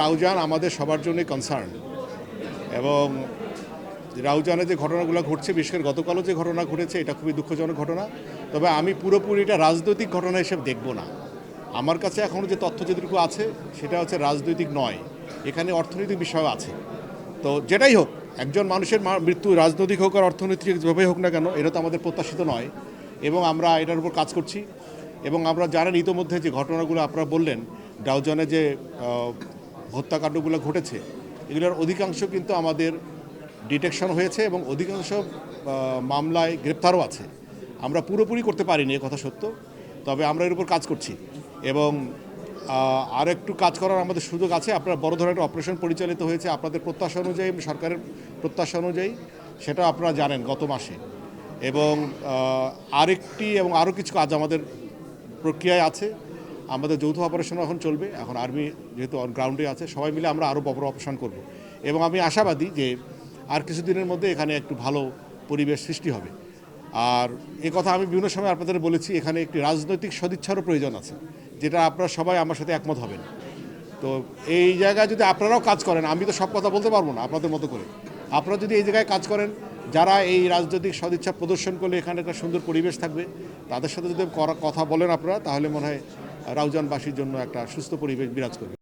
রাউজান আমাদের সবার জন্যই কনসার্ন এবং রাউজানে যে ঘটনাগুলো ঘটছে, বিশেষ করে গতকালও যে ঘটনা ঘটেছে, এটা খুবই দুঃখজনক ঘটনা। তবে আমি পুরোপুরি এটা রাজনৈতিক ঘটনা হিসেবে দেখব না। আমার কাছে এখনও যে তথ্য যেটুকু আছে, সেটা হচ্ছে রাজনৈতিক নয়। এখানে অর্থনৈতিক বিষয় আছে। তো যেটাই হোক, একজন মানুষের মৃত্যু রাজনৈতিক হোক আর অর্থনৈতিক যেভাবেই হোক না কেন, এটা তো আমাদের প্রত্যাশিত নয়। এবং আমরা এটার উপর কাজ করছি। এবং আমরা জানেন ইতোমধ্যে যে ঘটনাগুলো আপনারা বললেন ডাউজনে যে হত্যাকাণ্ডগুলো ঘটেছে, এগুলোর অধিকাংশ কিন্তু আমাদের ডিটেকশন হয়েছে এবং অধিকাংশ মামলায় গ্রেপ্তারও আছে। আমরা পুরোপুরি করতে পারিনি কথা সত্য, তবে আমরা এর উপর কাজ করছি এবং আর একটু কাজ করার আমাদের সুযোগ আছে। আপনার বড় ধরনের অপারেশন পরিচালিত হয়েছে আপনাদের প্রত্যাশা অনুযায়ী, সরকারের প্রত্যাশা অনুযায়ী, সেটা আপনারা জানেন গত মাসে। এবং আরেকটি এবং আরও কিছু কাজ আমাদের প্রক্রিয়ায় আছে। আমাদের যৌথ অপারেশন এখন চলবে। এখন আর্মি যেহেতু গ্রাউন্ডে আছে, সবাই মিলে আমরা আরও বড় অপারেশন করব। এবং আমি আশাবাদী যে আর কিছুদিনের মধ্যে এখানে একটু ভালো পরিবেশ সৃষ্টি হবে। আর এ কথা আমি বিভিন্ন সময় আপনাদের বলেছি, এখানে একটি রাজনৈতিক সদিচ্ছারও প্রয়োজন আছে, যেটা আপনারা সবাই আমার সাথে একমত হবেন। তো এই জায়গায় যদি আপনারাও কাজ করেন, আমি তো সব কথা বলতে পারব না আপনাদের মতো করে। আপনারা যদি এই জায়গায় কাজ করেন, যারা এই রাজনৈতিক সদিচ্ছা প্রদর্শন করলে এখানে একটা সুন্দর পরিবেশ থাকবে, তাদের সাথে যদি কথা বলেন আপনারা, তাহলে মনে হয় রাউজানবাসীর জন্য একটা সুস্থ পরিবেশ বিরাজ করবে।